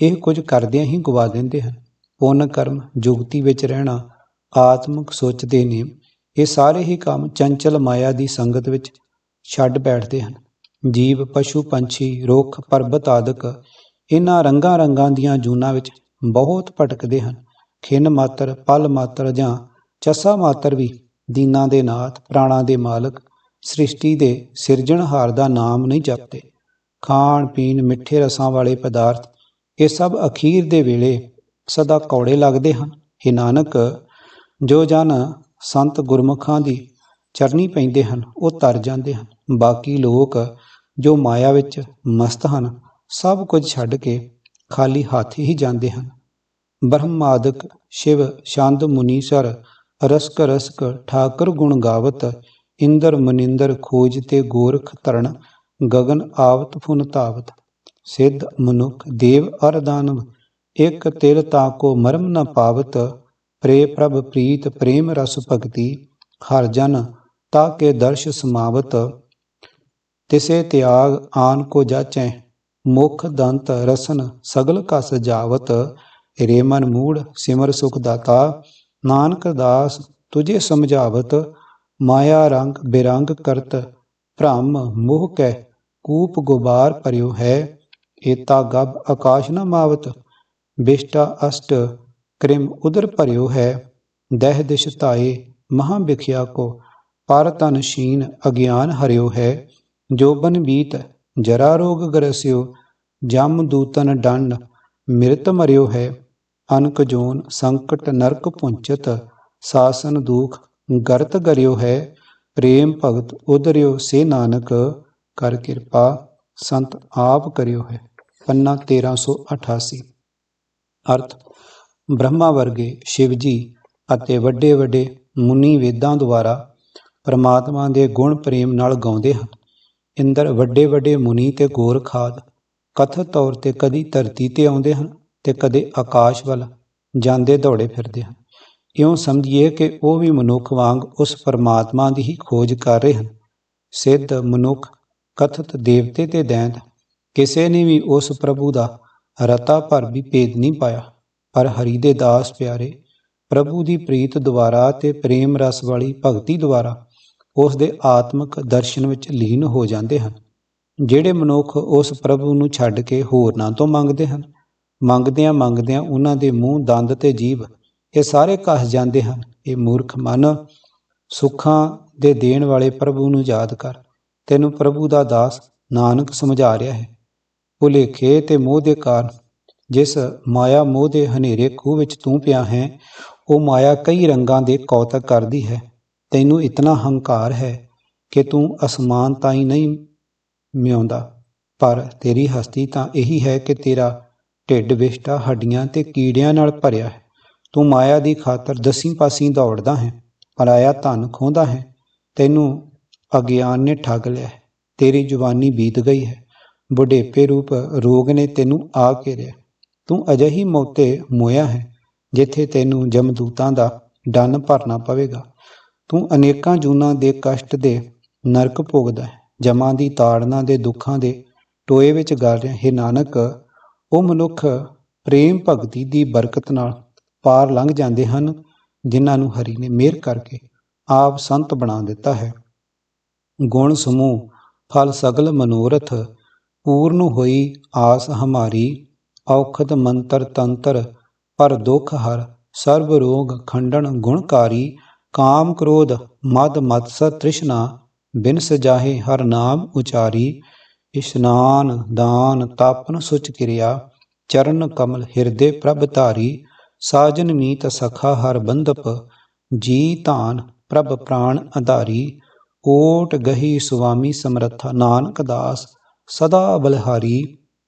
ਇਹ ਕੁਝ ਕਰਦਿਆਂ ਹੀ ਗਵਾ ਦਿੰਦੇ ਹਨ। ਪੁੰਨ ਕਰਮ, ਜੁਗਤੀ ਵਿੱਚ ਰਹਿਣਾ, ਆਤਮਿਕ ਸੋਚ ਦੇ ਨੇਮ ਇਹ ਸਾਰੇ ਹੀ ਕੰਮ ਚੰਚਲ ਮਾਇਆ ਦੀ ਸੰਗਤ ਵਿੱਚ ਛੱਡ ਬੈਠਦੇ ਹਨ। ਜੀਵ, ਪਸ਼ੂ, ਪੰਛੀ, ਰੁੱਖ, ਪਰਬਤ ਆਦਿਕ ਇਹਨਾਂ ਰੰਗਾਂ ਰੰਗਾਂ ਦੀਆਂ ਜੂਨਾਂ ਵਿੱਚ ਬਹੁਤ ਭਟਕਦੇ ਹਨ। ਖਿੰਨ ਮਾਤਰ, ਪਲ ਮਾਤਰ ਜਾਂ ਚਸਾ ਮਾਤਰ ਵੀ ਦੀਨਾਂ ਦੇ ਨਾਥ, ਪ੍ਰਾਣਾ ਦੇ ਮਾਲਕ, ਸ੍ਰਿਸ਼ਟੀ ਦੇ ਸਿਰਜਣਹਾਰ ਦਾ ਨਾਮ ਨਹੀਂ ਜਪਦੇ। ਖਾਣ, ਪੀਣ, ਮਿੱਠੇ ਰਸਾਂ ਵਾਲੇ ਪਦਾਰਥ ਇਹ ਸਭ ਅਖੀਰ ਦੇ ਵੇਲੇ ਸਦਾ ਕੌੜੇ ਲੱਗਦੇ ਹਨ। ਇਹ ਨਾਨਕ, ਜੋ ਜਨ ਸੰਤ ਗੁਰਮੁਖਾਂ ਦੀ ਚਰਨੀ ਪੈਂਦੇ ਹਨ, ਉਹ ਤਰ ਜਾਂਦੇ ਹਨ। ਬਾਕੀ ਲੋਕ ਜੋ ਮਾਇਆ ਵਿੱਚ ਮਸਤ ਹਨ, ਸਭ ਕੁਝ ਛੱਡ ਕੇ ਖਾਲੀ ਹੱਥ ਹੀ ਜਾਂਦੇ ਹਨ। ਬ੍ਰਹਮਾਦਿਕ ਸ਼ਿਵ ਸ਼ਾਂਦ ਮੁਨੀਸਰ ਰਸਕ ਰਸਕ ਠਾਕਰ ਗੁਣ ਗਾਵਤ, ਇੰਦਰ ਮਨਿੰਦਰ ਖੋਜ ਤੇ ਗੋਰਖ ਤਰਣ, ਗਗਨ ਆਵਤ ਫੁਨ ਤਾਵਤ ਸਿੱਧ ਮਨੁਖ ਦੇਵ ਅਰ ਦਾਨਵ, ਇਕ ਤਿਲ ਤਾ ਕੋ ਮਰਮ ਨ ਪਾਵਤ। ਪ੍ਰੇ ਪ੍ਰਭ ਪ੍ਰੀਤ ਪ੍ਰੇਮ ਰਸ ਭਗਤੀ, ਹਰ ਜਨ ਤਾ ਕੇ ਦਰਸ਼ ਸਮਾਵਤ। ਤਿਸੇ ਤਿਆਗ ਆਨ ਕੋ ਜਾਚੈ। ਮੁਖ ਦੰਤ ਰਸਨ ਸਗਲ ਕਸ ਜਾਵਤ। ਰੇ ਮਨ ਮੂੜ ਸਿਮਰ ਸੁਖ ਦਾਤਾ। ਨਾਨਕ ਦਾਸ ਤੁਝੇ ਸਮਝਾਵਤ। ਮਾਇਆ ਰੰਗ ਬਿਰੰਗ ਕਰਤ। ਭ੍ਰਮ ਮੋਹ ਕੈ ਕੂਪ ਗੁਬਾਰ ਭਰਿਓ ਹੈ। ਏਤਾ ਗਬ ਆਕਾਸ਼ ਨ ਮਾਵਤ। ਬਿਸ਼ਟਾ ਅਸ਼ਟ ਕ੍ਰਿਮ ਉਦਰ ਭਰਿਓ ਹੈ। ਦਹਿ ਦਿਸ਼ ਧਾਏ ਮਹਾ ਵਿਖਿਆ ਕੋ। ਪਰ ਤਨ ਸ਼ੀਨ ਅਗਿਆਨ ਹਰਿਓ ਹੈ। ਜੋਬਨ ਬੀਤ, ਜਰਾ ਰੋਗ ਗਰਸਿਓ, ਜਮ ਦੂਤਨ ਡੰਡ, ਮਿਰਤ ਮਰਿਓ ਹੈ, ਅਨਕ ਜੋਨ ਸੰਕਟ ਨਰਕ ਪੁੰਚਤ, ਸਾਸਨ ਦੁਖ ਗਰਤ ਗਰਿਓ ਹੈ, ਪ੍ਰੇਮ ਭਗਤ ਉਧਰਿਓ ਸੇ ਨਾਨਕ, ਕਰ ਕਿਰਪਾ ਸੰਤ ਆਪ ਕਰਿਓ ਹੈ। ਪੰਨਾ 1388 ਅਰਥ, ਬ੍ਰਹਮਾ ਵਰਗੇ ਸ਼ਿਵ ਜੀ ਅਤੇ ਵੱਡੇ ਵੱਡੇ ਮੁਨੀ ਵੇਦਾਂ ਦੁਆਰਾ ਪਰਮਾਤਮਾ ਦੇ ਗੁਣ ਪ੍ਰੇਮ ਨਾਲ ਗਾਉਂਦੇ ਹਨ। ਇੰਦਰ ਵੱਡੇ ਵੱਡੇ ਮੁਨੀ ਤੇ ਗੋਰਖਾਦ ਕਥਿਤ ਤੌਰ ਤੇ ਕਦੀ ਧਰਤੀ ਤੇ ਆਉਂਦੇ ਹਨ ਤੇ ਕਦੇ ਆਕਾਸ਼ ਵੱਲ ਜਾਂਦੇ ਦੌੜੇ ਫਿਰਦੇ ਹਨ। ਇਉਂ ਸਮਝੀਏ ਕਿ ਉਹ ਵੀ ਮਨੁੱਖ ਵਾਂਗ ਉਸ ਪਰਮਾਤਮਾ ਦੀ ਹੀ ਖੋਜ ਕਰ ਰਹੇ ਹਨ। ਸਿੱਧ ਮਨੁੱਖ, ਕਥਿਤ ਦੇਵਤੇ ਤੇ ਦੈਂਤ, ਕਿਸੇ ਨੇ ਵੀ ਉਸ ਪ੍ਰਭੂ ਦਾ ਰਤਾ ਭਰ ਵੀ ਭੇਦ ਨਹੀਂ ਪਾਇਆ। ਪਰ ਹਰੀ ਦੇ ਦਾਸ ਪਿਆਰੇ, ਪ੍ਰਭੂ ਦੀ ਪ੍ਰੀਤ ਦੁਆਰਾ ਤੇ ਪ੍ਰੇਮ ਰਸ ਵਾਲੀ ਭਗਤੀ ਦੁਆਰਾ ਉਸ ਦੇ ਆਤਮਿਕ ਦਰਸ਼ਨ ਵਿੱਚ ਲੀਨ ਹੋ ਜਾਂਦੇ ਹਨ, ਜਿਹੜੇ ਮਨੁੱਖ ਉਸ ਪ੍ਰਭੂ ਨੂੰ ਛੱਡ ਕੇ ਹੋਰਨਾਂ ਤੋਂ ਮੰਗਦੇ ਹਨ। ਮੰਗਦਿਆਂ ਮੰਗਦਿਆਂ ਉਹਨਾਂ ਦੇ ਮੂੰਹ ਦੰਦ ਤੇ ਜੀਭ ਇਹ ਸਾਰੇ ਘਸ ਜਾਂਦੇ ਹਨ। ਇਹ ਮੂਰਖ ਮਨ ਸੁੱਖਾਂ ਦੇ ਦੇਣ ਵਾਲੇ ਪ੍ਰਭੂ ਨੂੰ ਯਾਦ ਕਰ। ਤੈਨੂੰ ਪ੍ਰਭੂ ਦਾ ਦਾਸ ਨਾਨਕ ਸਮਝਾ ਰਿਹਾ ਹੈ। ਭੁਲੇਖੇ ਤੇ ਮੋਹ ਦੇ ਕਾਰਨ ਜਿਸ ਮਾਇਆ ਮੋਹ ਦੇ ਹਨੇਰੇ ਖੂਹ ਵਿੱਚ ਤੂੰ ਪਿਆ ਹੈ, ਉਹ ਮਾਇਆ ਕਈ ਰੰਗਾਂ ਦੇ ਕੌਤਕ ਕਰਦੀ ਹੈ। ਤੈਨੂੰ ਇਤਨਾ ਹੰਕਾਰ ਹੈ ਕਿ ਤੂੰ ਅਸਮਾਨ ਤਾਈਂ ਨਹੀਂ ਮਿਉਂਦਾ ਪਰ ਤੇਰੀ ਹਸਤੀ ਤਾਂ ਇਹੀ ਹੈ ਕਿ ਤੇਰਾ ਢਿੱਡ ਵਿਸ਼ਟਾ ਹੱਡੀਆਂ ਤੇ ਕੀੜਿਆਂ ਨਾਲ ਭਰਿਆ ਹੈ। ਤੂੰ ਮਾਇਆ ਦੀ ਖਾਤਰ ਦਸੀਂ ਪਾਸੀਂ ਦੌੜਦਾ ਹੈ, ਪਰਾਇਆ ਧਨ ਖੋਹਦਾ ਹੈ। ਤੈਨੂੰ ਅਗਿਆਨ ਨੇ ਠੱਗ ਲਿਆ ਹੈ, ਤੇਰੀ ਜਵਾਨੀ ਬੀਤ ਗਈ ਹੈ। ਬੁਢੇਪੇ ਰੂਪ ਰੋਗ ਨੇ ਤੈਨੂੰ ਆ ਘੇਰਿਆ ਤੂੰ ਅਜਿਹੀ ਮੌਤੇ ਮੋਇਆ ਹੈ, ਜਿੱਥੇ ਤੈਨੂੰ ਜਮਦੂਤਾਂ ਦਾ ਡੰਨ ਭਰਨਾ ਪਵੇਗਾ। ਤੂੰ ਅਨੇਕਾਂ ਜੂਨਾਂ ਦੇ ਕਸ਼ਟ ਦੇ ਨਰਕ ਭੋਗਦਾ ਹੈ, ਜਮਾਂ ਦੀ ਤਾੜਨਾ ਦੇ ਦੁੱਖਾਂ ਦੇ ਟੋਏ ਵਿੱਚ ਗਲ ਰਿਹਾ ਹੈ। ਨਾਨਕ, ਉਹ ਮਨੁੱਖ ਪ੍ਰੇਮ ਭਗਤੀ ਦੀ ਬਰਕਤ ਨਾਲ ਪਾਰ ਲੰਘ ਜਾਂਦੇ ਹਨ, ਜਿਨ੍ਹਾਂ ਨੂੰ ਹਰੀ ਨੇ ਮਿਹਰ ਕਰਕੇ ਆਪ ਸੰਤ ਬਣਾ ਦਿੱਤਾ ਹੈ। ਗੁਣ ਸਮੂਹ, ਫਲ ਸਗਲ ਮਨੋਰਥ, ਪੂਰਨ ਹੋਈ ਆਸ ਹਮਾਰੀ ਔਖਦ ਮੰਤਰ ਤੰਤਰ, ਪਰ ਦੁਖ ਹਰ ਸਰਬ ਰੋਗ ਖੰਡਨ ਗੁਣਕਾਰੀ ਕਾਮ ਕ੍ਰੋਧ, ਮਦ, ਮਤਸਰ, ਤ੍ਰਿਸ਼ਨਾ, ਬਿਨ ਸਜਾਹੇ ਹਰ ਨਾਮ ਉਚਾਰੀ, ਇਸ਼ਨਾਨ, ਦਾਨ, ਤਪਨ ਸੁਚ ਕਿਰਿਆ, ਚਰਨ ਕਮਲ ਹਿਰਦੇ ਪ੍ਰਭ ਧਾਰੀ, ਸਾਜਨ ਮੀਤ ਸਖਾ ਹਰ ਬੰਦਪ ਜੀ ਧਾਨ ਪ੍ਰਭ ਪ੍ਰਾਣ ਅਧਾਰੀ, ਓਟ ਗਹੀ ਸੁਆਮੀ ਸਮਰੱਥਾ ਨਾਨਕ ਦਾਸ, ਸਦਾ ਬਲਹਾਰੀ,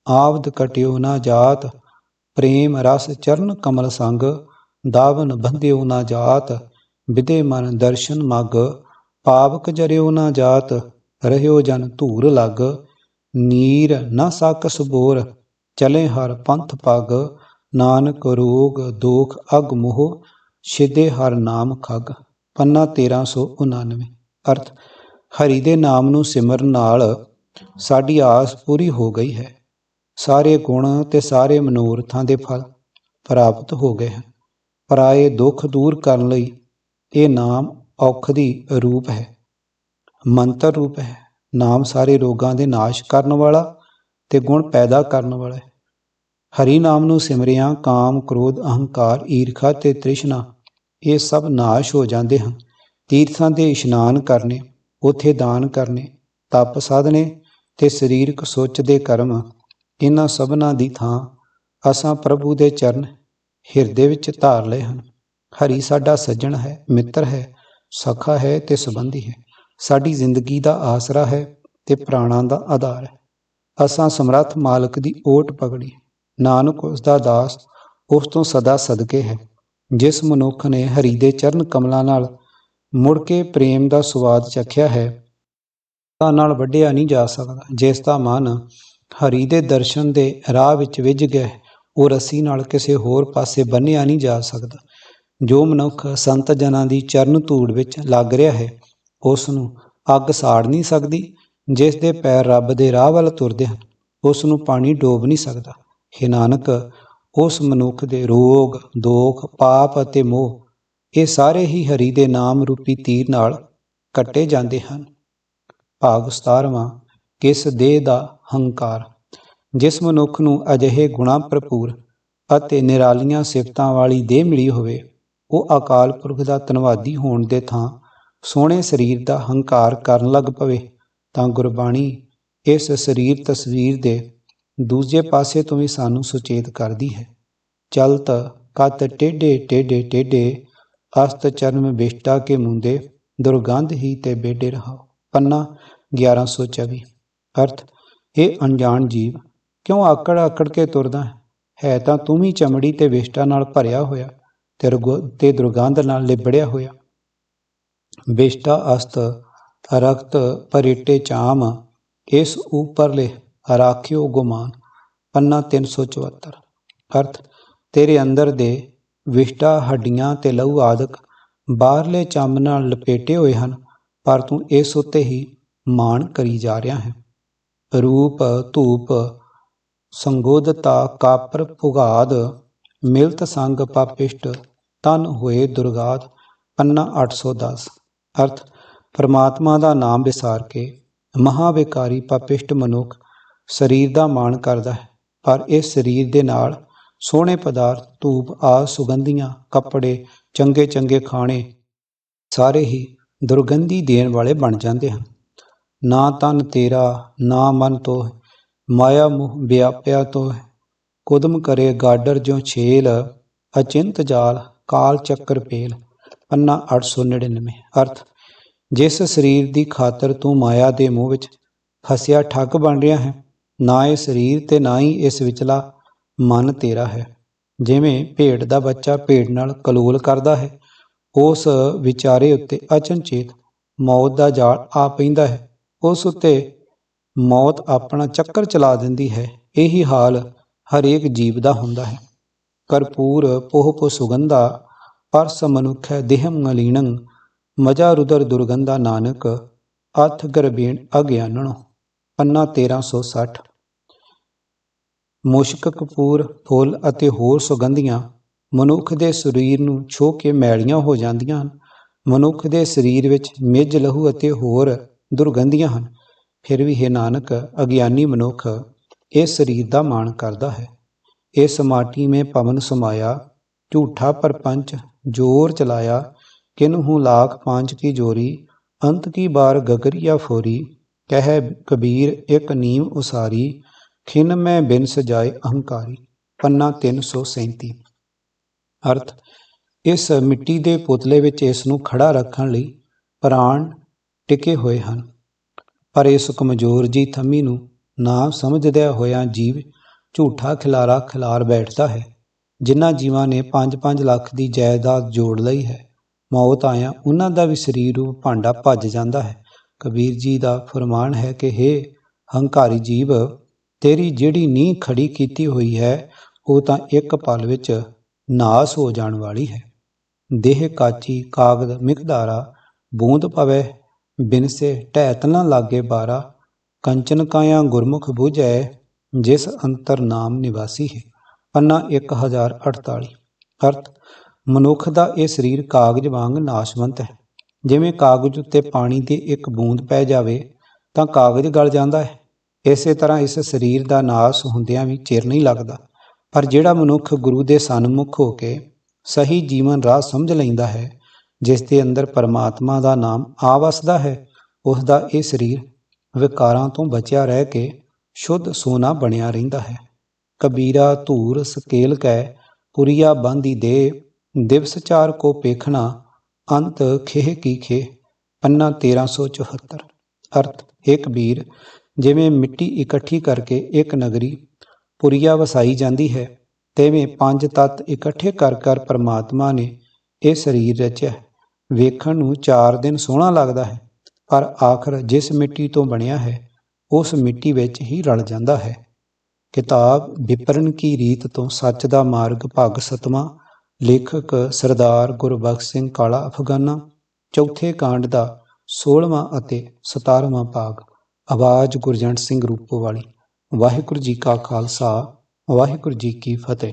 ਆਵਦ ਕਟਿਓ ਨਾ ਜਾਤ, ਪ੍ਰੇਮ ਰਸ ਚਰਨ ਕਮਲ ਸੰਗ, ਦਾਵਨ ਬੰਧਿਓ ਨਾ ਜਾਤ ਵਿਦੇ ਮਨ ਦਰਸ਼ਨ ਮਗ, ਪਾਵਕ ਜਰਿਓ ਨਾ ਜਾਤ, ਰਹਿਓ ਜਨ ਧੂਰ ਲਗ। ਨੀਰ ਨਾ ਸਾਕਸ ਸਬੋਰ, ਚਲੇ ਹਰ ਪੰਥ ਪਗ। ਨਾਨਕ ਰੋਗ, ਦੋਖ, ਅਗ ਮੋਹ, ਛਿਦੇ ਹਰ ਨਾਮ ਖਗ। ਪੰਨਾ 1399 ਅਰਥ, ਹਰੀ ਦੇ ਨਾਮ ਨੂੰ ਸਿਮਰਨ ਨਾਲ ਸਾਡੀ ਆਸ ਪੂਰੀ ਹੋ ਗਈ ਹੈ। ਸਾਰੇ ਗੁਣ ਤੇ ਸਾਰੇ ਮਨੋਰਥਾਂ ਦੇ ਫਲ ਪ੍ਰਾਪਤ ਹੋ ਗਏ ਹਨ। ਪਰਾਏ ਦੁੱਖ ਦੂਰ ਕਰਨ ਲਈ ਇਹ ਨਾਮ ਔਖਦੀ ਰੂਪ ਹੈ, ਮੰਤਰ ਰੂਪ ਹੈ। ਨਾਮ ਸਾਰੇ ਰੋਗਾਂ ਦੇ ਨਾਸ਼ ਕਰਨ ਵਾਲਾ ਤੇ ਗੁਣ ਪੈਦਾ ਕਰਨ ਵਾਲਾ ਹੈ। ਹਰੀ ਨਾਮ ਨੂੰ ਸਿਮਰਿਆਂ, ਕਾਮ, ਕ੍ਰੋਧ, ਅਹੰਕਾਰ, ਈਰਖਾ ਤੇ ਤ੍ਰਿਸ਼ਨਾ ਇਹ ਸਭ ਨਾਸ਼ ਹੋ ਜਾਂਦੇ ਹਨ। ਤੀਰਥਾਂ ਦੇ ਇਸ਼ਨਾਨ ਕਰਨੇ, ਉਥੇ ਦਾਨ ਕਰਨੇ, ਤਪ ਸਾਧਨੇ ਤੇ ਸਰੀਰਕ ਸੋਚ ਦੇ ਕਰਮ ਇਹਨਾਂ ਸਭਨਾਂ ਦੀ ਥਾਂ ਅਸਾਂ ਪ੍ਰਭੂ ਦੇ ਚਰਨ ਹਿਰਦੇ ਵਿੱਚ ਧਾਰ ਲਏ ਹਨ। ਹਰੀ ਸਾਡਾ ਸੱਜਣ ਹੈ, ਮਿੱਤਰ ਹੈ, ਸਖਾ ਹੈ ਤੇ ਸੰਬੰਧੀ ਹੈ। ਸਾਡੀ ਜ਼ਿੰਦਗੀ ਦਾ ਆਸਰਾ ਹੈ ਤੇ ਪ੍ਰਾਣਾਂ ਦਾ ਆਧਾਰ ਹੈ। ਅਸਾਂ ਸਮਰੱਥ ਮਾਲਕ ਦੀ ਓਟ ਪਕੜੀ। ਨਾਨਕ ਉਸ ਦਾ ਦਾਸ ਉਸ ਤੋਂ ਸਦਾ ਸਦਕੇ ਹੈ। ਜਿਸ ਮਨੁੱਖ ਨੇ ਹਰੀ ਦੇ ਚਰਨ ਕਮਲਾਂ ਨਾਲ ਮੁੜ ਕੇ ਪ੍ਰੇਮ ਦਾ ਸਵਾਦ ਚਖਿਆ ਹੈ, ਤਾਂ ਨਾਲ ਵੱਢਿਆ ਨਹੀਂ ਜਾ ਸਕਦਾ। ਜਿਸ ਦਾ ਮਨ ਹਰੀ ਦੇ ਦਰਸ਼ਨ ਦੇ ਰਾਹ ਵਿੱਚ ਵਿਝ ਗਿਆ ਉਹ ਰੱਸੀ ਨਾਲ ਕਿਸੇ ਹੋਰ ਪਾਸੇ ਬੰਨਿਆ ਨਹੀਂ ਜਾ ਸਕਦਾ। ਜੋ ਮਨੁੱਖ ਸੰਤ ਜਨਾਂ ਦੀ ਚਰਨ ਧੂੜ ਵਿੱਚ ਲੱਗ ਰਿਹਾ ਹੈ, ਉਸ ਨੂੰ ਅੱਗ ਸਾੜ ਨਹੀਂ ਸਕਦੀ, ਜਿਸ ਦੇ ਪੈਰ ਰੱਬ ਦੇ ਰਾਹ ਵੱਲ ਤੁਰਦੇ ਹਨ, ਉਸ ਨੂੰ ਪਾਣੀ ਡੋਬ ਨਹੀਂ ਸਕਦਾ। हे ਨਾਨਕ, ਉਸ ਮਨੁੱਖ ਦੇ ਰੋਗ, ਦੋਖ, ਪਾਪ ਅਤੇ ਮੋਹ, ਇਹ ਸਾਰੇ ਹੀ ਹਰੀ ਦੇ ਨਾਮ ਰੂਪੀ ਤੀਰ ਨਾਲ ਕੱਟੇ ਜਾਂਦੇ ਹਨ। ਭਾਗ 17ਵਾਂ ਕਿਸ ਦੇਹ ਦਾ ਹੰਕਾਰ? ਜਿਸ ਮਨੁੱਖ ਨੂੰ ਅਜਿਹੇ ਗੁਣਾ ਭਰਪੂਰ ਅਤੇ ਨਿਰਾਲੀਆਂ ਸਿਫਤਾਂ ਵਾਲੀ ਦੇਹ ਮਿਲੀ ਹੋਵੇ ਉਹ ਅਕਾਲ ਪੁਰਖ ਦਾ ਧੰਨਵਾਦੀ ਹੋਣ ਦੇ ਥਾਂ ਸੋਹਣੇ ਸਰੀਰ ਦਾ ਹੰਕਾਰ ਕਰਨ ਲੱਗ ਪਵੇ, ਤਾਂ ਗੁਰਬਾਣੀ ਇਸ ਸਰੀਰ ਤਸਵੀਰ ਦੇ ਦੂਜੇ ਪਾਸੇ ਤੋਂ ਵੀ ਸਾਨੂੰ ਸੁਚੇਤ ਕਰਦੀ ਹੈ। ਚਲਤ ਕਤ ਟੇਡੇ ਟੇਡੇ ਟੇਡੇ ਅਸਤ ਚਰਮ ਵਿਸ਼ਟਾ ਕੇ ਮੁੰਦੇ ਦੁਰਗੰਧ ਹੀ ਤੇ ਬੇਡੇ ਰਹਾਓ। ਪੰਨਾ 1124 ਅਰਥ ਇਹ ਅਣਜਾਣ ਜੀਵ, ਕਿਉਂ ਆਕੜ ਆਕੜ ਕੇ ਤੁਰਦਾ ਹੈ? ਤਾਂ ਤੂੰ ਵੀ ਚਮੜੀ ਤੇ ਵਿਸ਼ਟਾ ਨਾਲ ਭਰਿਆ ਹੋਇਆ। ਤੇ ਤੇ ਦੁਰਗੰਧ ਨਾਲ ਲਿਬੜਿਆ ਹੋਇਆ। ਵਿਸ਼ਟਾ ਅਸਤ, ਰਕਤ ਪਰਿਟੇ ਚਾਮ, ਇਸ ਉਪਰਲੇ ਰਾਖਿਓ ਗੁਮਾਨ, ਪੰਨਾ 374 ਅਰਥ, ਤੇਰੇ ਅੰਦਰ ਦੇ ਵਿਸ਼ਟਾ ਹੱਡੀਆਂ ਤੇ ਲਹੂ ਆਦਿਕ ਬਾਹਰਲੇ ਚੰਮ ਨਾਲ ਲਪੇਟੇ ਹੋਏ ਹਨ, ਪਰ ਤੂੰ ਇਸ ਉੱਤੇ ਹੀ ਮਾਣ ਕਰੀ ਜਾ ਰਿਹਾ ਹੈ। ਰੂਪ, ਧੂਪ, ਸੰਗੋਧਤਾ, ਕਾਪਰ ਭੁਗਾਦ ਮਿਲਤ ਸੰਗ ਪਾਪਿਸ਼ਟ ਤਨ ਹੋਏ ਦੁਰਗਾਤ, ਪੰਨਾ 810 ਅਰਥ, ਪਰਮਾਤਮਾ ਦਾ ਨਾਮ ਵਿਸਾਰ ਕੇ ਮਹਾਵਿਕਾਰੀ ਪਾਪਿਸ਼ਟ ਮਨੁੱਖ ਸਰੀਰ ਦਾ ਮਾਣ ਕਰਦਾ ਹੈ, ਪਰ ਇਸ ਸਰੀਰ ਦੇ ਨਾਲ ਸੋਹਣੇ ਪਦਾਰਥ, ਧੂਪ ਆ ਸੁਗੰਧੀਆਂ, ਕੱਪੜੇ, ਚੰਗੇ ਚੰਗੇ ਖਾਣੇ ਸਾਰੇ ਹੀ ਦੁਰਗੰਧੀ ਦੇਣ ਵਾਲੇ ਬਣ ਜਾਂਦੇ ਹਨ। ਨਾ ਤਨ ਤੇਰਾ, ਨਾ ਮਨ ਤੋ ਮਾਇਆ ਮੁਹ ਵਿਆਪਿਆ ਤੋਂ ਕੁਦਮ ਕਰੇ ਗਾਡਰ ਜਿਉ ਛੇਲ, ਅਚਿੰਤ ਜਾਲ, ਕਾਲ ਚੱਕਰ ਪੇਲ ਪੰਨਾ 899 ਅਰਥ, ਜਿਸ ਸਰੀਰ ਦੀ ਖਾਤਰ ਤੂੰ ਮਾਇਆ ਦੇ ਮੋਹ ਵਿੱਚ ਫਸਿਆ ਠੱਗ ਬਣ ਰਿਹਾ ਹੈ, ਨਾ ਇਹ ਸਰੀਰ ਤੇ ਨਾ ਹੀ ਇਸ ਵਿਚਲਾ ਮਨ ਤੇਰਾ ਹੈ। ਜਿਵੇਂ ਭੇਡ ਦਾ ਬੱਚਾ ਭੇਡ ਨਾਲ ਕਲੋਲ ਕਰਦਾ ਹੈ, ਉਸ ਵਿਚਾਰੇ ਉੱਤੇ ਅਚਨਚੇਤ ਮੌਤ ਦਾ ਜਾਲ ਆ ਪੈਂਦਾ ਹੈ। ਉਸ ਉੱਤੇ ਮੌਤ ਆਪਣਾ ਚੱਕਰ ਚਲਾ ਦਿੰਦੀ ਹੈ। ਇਹੀ ਹਾਲ ਹਰੇਕ ਜੀਵ ਦਾ ਹੁੰਦਾ ਹੈ। ਕਰਪੂਰ ਪੋਹ ਪੋ ਸੁਗੰਧਾ, ਪਰਸ ਮਨੁਖੈ ਦੇਹਮ ਮਲੀਣੰ ਮਜਾ ਰੁਦਰ ਦੁਰਗੰਧਾ ਨਾਨਕ, ਅਥ ਗਰਬੀਣ ਅਗਿਆਨਣੋ। ਪੰਨਾ 1360 ਮੁਸ਼ਕ ਕਪੂਰ, ਫੁੱਲ ਅਤੇ ਹੋਰ ਸੁਗੰਧੀਆਂ ਮਨੁੱਖ ਦੇ ਸਰੀਰ ਨੂੰ ਛੋਹ ਕੇ ਮੈਲੀਆਂ ਹੋ ਜਾਂਦੀਆਂ ਹਨ। ਮਨੁੱਖ ਦੇ ਸਰੀਰ ਵਿੱਚ ਮਿੱਝ ਲਹੂ ਅਤੇ ਹੋਰ ਦੁਰਗੰਧੀਆਂ ਹਨ। ਫਿਰ ਵੀ ਹੈ ਨਾਨਕ, ਅਗਿਆਨੀ ਮਨੁੱਖ ਇਸ ਸਰੀਰ ਦਾ ਮਾਣ ਕਰਦਾ ਹੈ ਇਸ ਮਾਟੀ में पवन समाया ਝੂਠਾ ਪਰਪੰਚ ਜੋਰ ਚਲਾਇਆ ਕਿਨਹੂ ਲਾਖ ਪਾਂਚ ਕੀ ਜੋਰੀ ਅੰਤ ਕੀ ਬਾਰ ਗਗਰੀਆ ਫੋਰੀ ਕਹਿ ਕਬੀਰ ਇੱਕ ਨੀਮ ਉਸਾਰੀ ਖਿਨ ਮੈਂ ਬਿਨ ਸਜਾਏ ਅਹੰਕਾਰੀ ਪੰਨਾ 337 ਅਰਥ ਇਸ ਮਿੱਟੀ ਦੇ ਪੁਤਲੇ ਵਿੱਚ ਇਸ ਨੂੰ ਖੜਾ ਰੱਖਣ ਲਈ ਪ੍ਰਾਣ ਟਿਕੇ ਹੋਏ ਹਨ ਪਰ ਇਸ ਕਮਜ਼ੋਰ ਜੀ ਥੰਮੀ ਨੂੰ ਨਾ ਸਮਝਦਿਆਂ ਹੋਇਆਂ ਜੀਵ ਝੂਠਾ ਖਿਲਾਰਾ ਖਿਲਾਰ ਬੈਠਦਾ ਹੈ, ਜਿਨ੍ਹਾਂ ਜੀਵਾਂ ਨੇ 5-5 ਲੱਖ ਦੀ ਜਾਇਦਾਦ ਜੋੜ ਲਈ ਹੈ। ਮੌਤ ਆਇਆ ਉਹਨਾਂ ਦਾ ਵੀ ਸਰੀਰ ਰੂਪ ਭਾਂਡਾ ਭੱਜ ਜਾਂਦਾ ਹੈ। ਕਬੀਰ ਜੀ ਦਾ ਫਰਮਾਨ ਹੈ ਕਿ, ਹੇ ਹੰਕਾਰੀ ਜੀਵ, ਤੇਰੀ ਜਿਹੜੀ ਨੀਂਹ ਖੜੀ ਕੀਤੀ ਹੋਈ ਹੈ, ਉਹ ਤਾਂ ਇੱਕ ਪਲ ਵਿੱਚ ਨਾਸ ਹੋ ਜਾਣ ਵਾਲੀ ਹੈ। ਦੇਹ ਕਾਚੀ ਕਾਗਦ ਮਿਕਦਾਰਾ, ਬੂੰਦ ਪਵੇ, ਬਿਨਸੇ ਢਹਿਤ ਲਾਗੇ ਬਾਰਾ ਕੰਚਨ ਕਾਇਆ ਗੁਰਮੁਖ ਬੁਝੈ, ਜਿਸ ਅੰਤਰ ਨਾਮ ਨਿਵਾਸੀ ਹੈ। ਪੰਨਾ 1048 ਅਰਥ, ਮਨੁੱਖ ਦਾ ਇਹ ਸਰੀਰ ਕਾਗਜ਼ ਵਾਂਗ ਨਾਸ਼ਵੰਤ ਹੈ। ਜਿਵੇਂ ਕਾਗਜ਼ ਉੱਤੇ ਪਾਣੀ ਦੀ ਇੱਕ ਬੂੰਦ ਪੈ ਜਾਵੇ, ਤਾਂ ਕਾਗਜ਼ ਗਲ ਜਾਂਦਾ ਹੈ। ਇਸੇ ਤਰ੍ਹਾਂ ਇਸ ਸਰੀਰ ਦਾ ਨਾਸ ਹੁੰਦਿਆਂ ਵੀ ਚਿਰ ਨਹੀਂ ਲੱਗਦਾ। ਪਰ ਜਿਹੜਾ ਮਨੁੱਖ ਗੁਰੂ ਦੇ ਸਨਮੁਖ ਹੋ ਕੇ ਸਹੀ ਜੀਵਨ ਰਾਹ ਸਮਝ ਲੈਂਦਾ ਹੈ, ਜਿਸ ਦੇ ਅੰਦਰ ਪਰਮਾਤਮਾ ਦਾ ਨਾਮ ਆ ਵਸਦਾ ਹੈ ਉਸ ਦਾ ਇਹ ਸਰੀਰ ਵਿਕਾਰਾਂ ਤੋਂ ਬਚਿਆ ਰਹਿ ਕੇ ਸ਼ੁੱਧ ਸੋਨਾ ਬਣਿਆ ਰਹਿੰਦਾ ਹੈ। ਕਬੀਰਾ, ਧੂਰ, ਸਕੇਲ ਕੈ, ਪੁਰੀਆ ਬਾਂਦੀ ਦੇ, ਦਿਵਸ ਚਾਰ ਕੋ ਪੇਖਣਾ, ਅੰਤ ਖੇਹ ਕੀ ਖੇ ਪੰਨਾ 1374 ਅਰਥ, ਹੈ ਕਬੀਰ, ਜਿਵੇਂ ਮਿੱਟੀ ਇਕੱਠੀ ਕਰਕੇ ਇੱਕ ਨਗਰੀ, ਪੁਰੀਆ ਵਸਾਈ ਜਾਂਦੀ ਹੈ, ਤੇਵੇਂ ਪੰਜ ਤੱਤ ਇਕੱਠੇ ਕਰ ਕਰ ਪਰਮਾਤਮਾ ਨੇ ਇਹ ਸਰੀਰ ਰਚਿਆ ਵੇਖਣ ਨੂੰ ਚਾਰ ਦਿਨ ਸੋਹਣਾ ਲੱਗਦਾ ਹੈ। ਪਰ ਆਖਰ ਜਿਸ ਮਿੱਟੀ ਤੋਂ ਬਣਿਆ ਹੈ, ਉਸ ਮਿੱਟੀ ਵਿੱਚ ਹੀ ਰਲ ਜਾਂਦਾ ਹੈ। ਕਿਤਾਬ ਵਿਪਰਨ ਕੀ ਰੀਤ ਤੋਂ ਸੱਚ ਦਾ ਮਾਰਗ ਭਾਗ ਸਤਵਾਂ, ਲੇਖਕ ਸਰਦਾਰ ਗੁਰਬਖਸ਼ ਸਿੰਘ ਕਾਲਾ ਅਫਗਾਨਾ, ਚੌਥੇ ਕਾਂਡ ਦਾ 16ਵਾਂ ਅਤੇ 17ਵਾਂ ਭਾਗ, ਆਵਾਜ਼ ਗੁਰਜੰਟ ਸਿੰਘ ਰੂਪੋਵਾਲੀ। ਵਾਹਿਗੁਰੂ ਜੀ ਕਾ ਖਾਲਸਾ, ਵਾਹਿਗੁਰੂ ਜੀ ਕੀ ਫਤਿਹ।